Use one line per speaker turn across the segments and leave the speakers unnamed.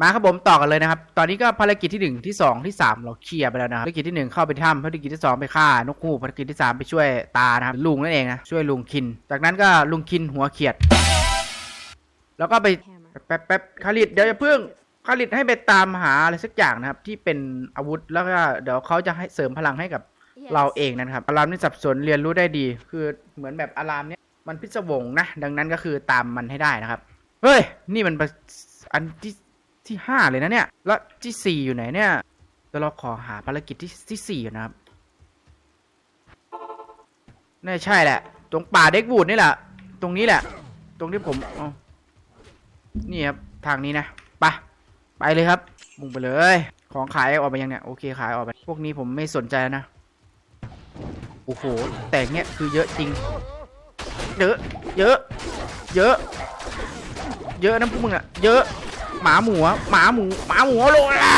มาครับผมต่อกันเลยนะครับ ตอนนี้ก็ภารกิจที่ 1 ที่ 2 ที่ 3 เราเคลียร์ไปแล้วนะครับภารกิจที่ 1 เข้าไปถ้ำภารกิจที่ 2 ไปฆ่านกฮูกภารกิจที่ 3 ไปช่วยตานะครับลุงนั่นเองนะช่วยลุงคิน จากนั้นก็ลุงคินหัวเขียด แล้วก็ไป
Hammer.
แป๊บแป๊บคาริดเดี๋ยวจะเพิ่งคาริดให้ไปตามหาอะไรสักอย่างนะครับ ที่เป็นอาวุธแล้วก็เดี๋ยวเขาจะให้เสริมพลังให้กับ
Yes.
เราเองนะครับอารามนี่สับสนเรียนรู้ได้ดี คือเหมือนแบบอารามเนี้ยมันพิศวงนะดังนั้นก็คือตามมันให้ได้นะครับ เฮ้ยนี่มันประอันที่ ที่ห้าเลยนะเนี่ย แล้วที่สี่อยู่ไหนเนี่ยเดี๋ยวเราขอหาภารกิจที่ที่สี่นะครับน่าใช่แหละ ตรงป่าเด็กบูดนี่แหละ ตรงนี้แหละ ตรงที่ผมนี่ครับ ทางนี้นะ ไปะไปเลยครับ มุ่งไปเลย ของขายออกไปยังเนี่ย โอเคขายออกไป พวกนี้ผมไม่สนใจนะ โอ้โห แต่เนี้ยคือเยอะจริง เยอะ เยอะ เยอะ เยอะนะพวกมึงอะเยอะ หมาหมูหมาหมูหมาหมูโลล่า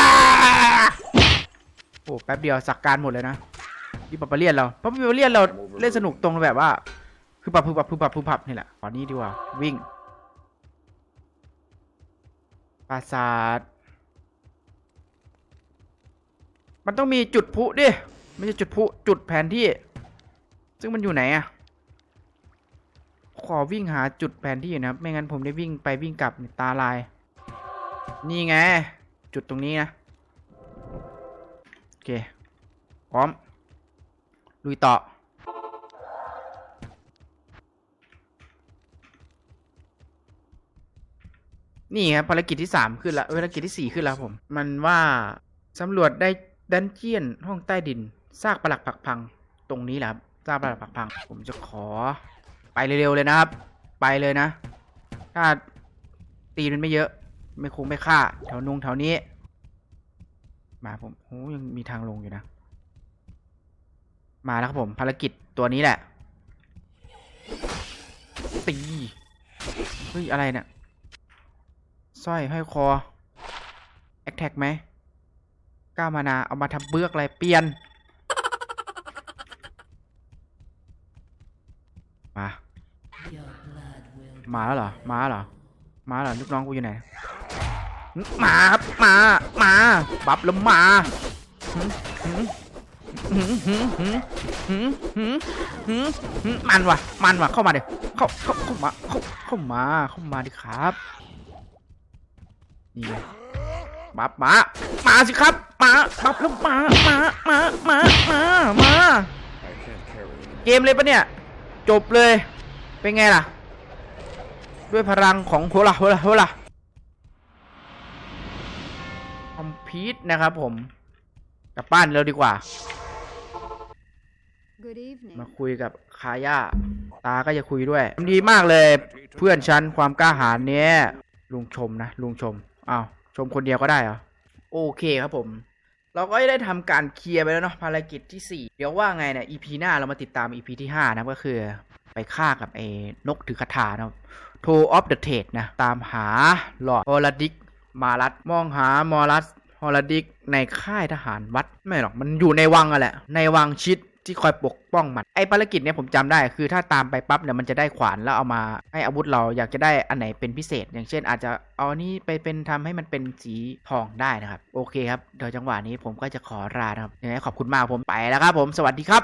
โอ้แป๊บเดียวสักการหมดเลยนะที่ปัปเปอร์เลียนเราปัปเปอร์เลียนเราเล่นสนุกตรงแบบว่า คือปับคือปับคือปับคือปับนี่แหละตอนนี้ดีกว่า วิ่งปราสาทมันต้องมีจุดพุดิไม่ใช่จุดพุจุดแผนที่ ซึ่งมันอยู่ไหนอะขอวิ่งหาจุดแผนที่นะครับ ไม่งั้นผมได้วิ่งไปวิ่งกลับตาลาย นี่ไง จุดตรงนี้นะ โอเค พร้อม ลุยต่อ นี่ครับภารกิจที่สามขึ้นแล้วภารกิจที่สี่ขึ้นแล้วผม มันว่าสำรวจได้ดันเจียนห้องใต้ดินซากปลักผักพัง ตรงนี้แหละครับซากปลักผักพัง ผมจะขอ ไปเร็วๆเลยนะครับ ไปเลยนะ ถ้าตีมันไม่เยอะ ไม่คงไม่ฆ่าแถวนุงแถวนี้ มาผมโอ้ยังมีทางลงอยู่นะ มาแล้วครับผมภารกิจตัวนี้แหละตีเฮ้ย อะไรเนี่ยสร้อยห้อยคอ แอคแท็กไหมก้ามานา เอามาทำเบือกอะไร เปลี่ยน มา มาแล้วเหรอ มาแล้วเหรอ มาแล้วเหรอ ลูกน้องกูอยู่ไหน มาครับมามาบับแล้วมาหมันว่ะ มันว่ะ เข้ามาเดี๋ยวเข้าเข้าเข้ามาเข้าเข้ามาเข้ามาดิครับนี่บับมามาสิครับมาบับแล้วมามามามามามาเกมเลยปะเนี่ย จบเลยเป็นไงล่ะ ด้วยพลังของโหล่ะโหล่ะโหล่ะ อมพีทนะครับผมกลับบ้านเราดีกว่า
Good evening.
มาคุยกับคาย่า ตาก็จะคุยด้วย ดีมากเลยเพื่อนฉันความกล้าหาญเนี้ยลุงชมนะลุงชมอ้าวชมคนเดียวก็ได้เหรอ โอเคครับผม เราก็ได้ทำการเคลียร์ไปแล้วเนาะภารกิจที่ 4 เดี๋ยวว่าไงเนี่ย EP หน้าเรามาติดตาม EP ที่ 5 นะก็คือไปฆ่ากับไอ้นกถือคาถานะครับโทออฟเดอะเทดนะ ตามหาหลอดฮอลดิก มารัสมองหามอรัสฮอลดิกในค่ายทหารวัดไม่หรอกมันอยู่ในวังอะแหละ ในวังชิดที่คอยปกป้องมันไอภารกิจเนี้ยผมจำได้ คือถ้าตามไปปั๊บเนี่ยมันจะได้ขวานแล้วเอามาให้อาวุธเราอยากจะได้อันไหนเป็นพิเศษ อย่างเช่น อาจจะเอานี้ไปเป็นทำให้มันเป็นสีทองได้นะครับ โอเคครับเดี๋ยวจังหวะนี้ผมก็จะขอลานะครับยังไงขอบคุณมากผมไปแล้วครับผมสวัสดีครับ